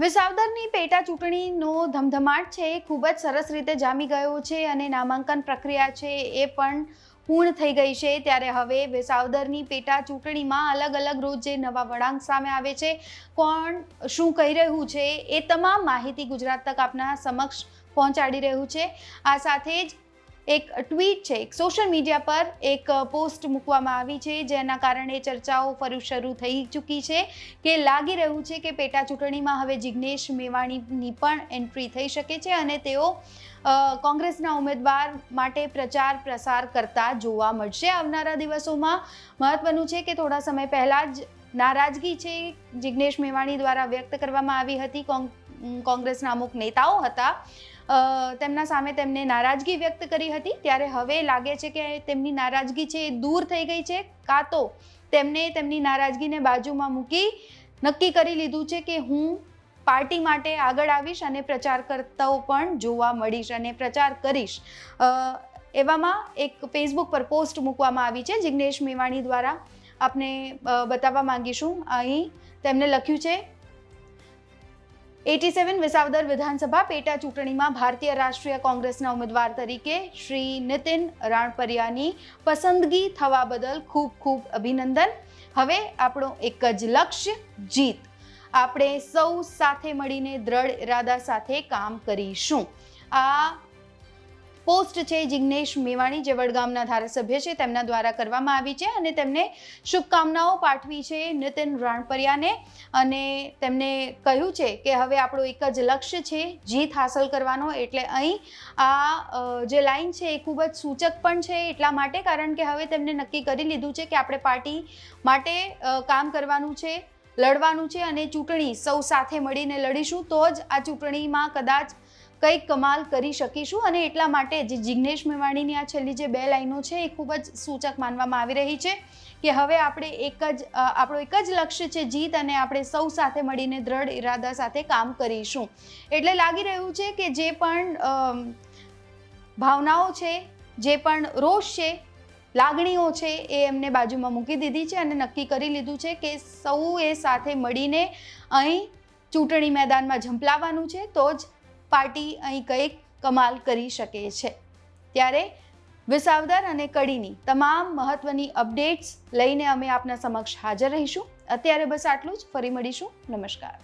વિસાવદરની પેટા ચૂંટણીનો ધમધમાટ છે ખૂબ જ સરસ રીતે જામી ગયો છે અને નામાંકન પ્રક્રિયા છે એ પણ પૂર્ણ થઈ ગઈ છે. ત્યારે હવે વિસાવદરની પેટા ચૂંટણીમાં અલગ અલગ રોજ જે નવા વળાંક સામે આવે છે, કોણ શું કહી રહ્યું છે એ તમામ માહિતી ગુજરાત તક આપના સમક્ષ પહોંચાડી રહ્યું છે. આ સાથે જ એક ટ્વીટ છે, એક સોશિયલ મીડિયા પર એક પોસ્ટ મૂકવામાં આવી છે, જેના કારણે ચર્ચાઓ ફરી શરૂ થઈ ચૂકી છે, કે લાગી રહ્યું છે કે પેટા ચૂંટણીમાં હવે જિગ્નેશ મેવાણીની પણ એન્ટ્રી થઈ શકે છે અને તેઓ કોંગ્રેસના ઉમેદવાર માટે પ્રચાર પ્રસાર કરતા જોવા મળશે આવનારા દિવસોમાં. મહત્વનું છે કે થોડા સમય પહેલાં જ નારાજગી છે જિગ્નેશ મેવાણી દ્વારા વ્યક્ત કરવામાં આવી હતી કોંગ્રેસના અમુક નેતાઓ હતા. તેમના સામે તેમને નારાજગી વ્યક્ત કરી હતી. ત્યારે હવે લાગે છે કે તેમની નારાજગી છે એ દૂર થઈ ગઈ છે. કાં તો તેમને તેમની નારાજગીને બાજુમાં મૂકી નક્કી કરી લીધું છે કે હું પાર્ટી માટે આગળ આવીશ અને પ્રચાર કરતાઓ પણ જોવા મળીશ અને પ્રચાર કરીશ. એવામાં એક ફેસબુક પર પોસ્ટ મૂકવામાં આવી છે. જિગ્નેશ મેવાણી દ્વારા આપને બતાવવા માંગીશું. અહીં તેમને લખ્યું છે એટી સેવન વિસાવદર વિધાનસભા પેટા ચૂંટણીમાં ભારતીય રાષ્ટ્રીય કોંગ્રેસના ઉમેદવાર તરીકે શ્રી નીતિન રાણપરિયાની પસંદગી થવા બદલ ખૂબ ખૂબ અભિનંદન. હવે આપણો એક જ લક્ષ્ય, જીત. આપણે સૌ સાથે મળીને દ્રઢ ઇરાદા સાથે કામ કરીશું. આ પોસ્ટ છે જિગ્નેશ મેવાણી, જે વડગામના ધારાસભ્ય છે, તેમના દ્વારા કરવામાં આવી છે અને તેમને શુભકામનાઓ પાઠવી છે નીતિન રાણપરિયાને અને તેમને કહ્યું છે કે હવે આપણો એક જ લક્ષ્ય છે, જીત હાંસલ કરવાનો. એટલે અહીં આ જે લાઈન છે એ ખૂબ જ સૂચક પણ છે એટલા માટે, કારણ કે હવે તેમને નક્કી કરી લીધું છે કે આપણે પાર્ટી માટે કામ કરવાનું છે, લડવાનું છે અને ચૂંટણી સૌ સાથે મળીને લડીશું. તો જ આ ચૂંટણીમાં કદાચ કંઈક કમાલ કરી શકીશું અને એટલા માટે જે જિગ્નેશ મેવાણીની આ છેલ્લી જે બે લાઈનો છે એ ખૂબ જ સૂચક માનવામાં આવી રહી છે કે હવે આપણે એક જ આપણો એક જ લક્ષ્ય છે જીત અને આપણે સૌ સાથે મળીને દ્રઢ ઇરાદા સાથે કામ કરીશું. એટલે લાગી રહ્યું છે કે જે પણ ભાવનાઓ છે, જે પણ રોષ છે, લાગણીઓ છે એ એમને બાજુમાં મૂકી દીધી છે અને નક્કી કરી લીધું છે કે સૌએ સાથે મળીને અહીં ચૂંટણી મેદાનમાં ઝંપલાવવાનું છે તો જ પાર્ટી અહીં કંઈક કમાલ કરી શકે છે. ત્યારે વિસાવદર અને કડીની તમામ મહત્વની અપડેટ્સ લઈને અમે આપના સમક્ષ હાજર રહીશું. અત્યારે બસ આટલું જ. ફરી મળીશું. નમસ્કાર.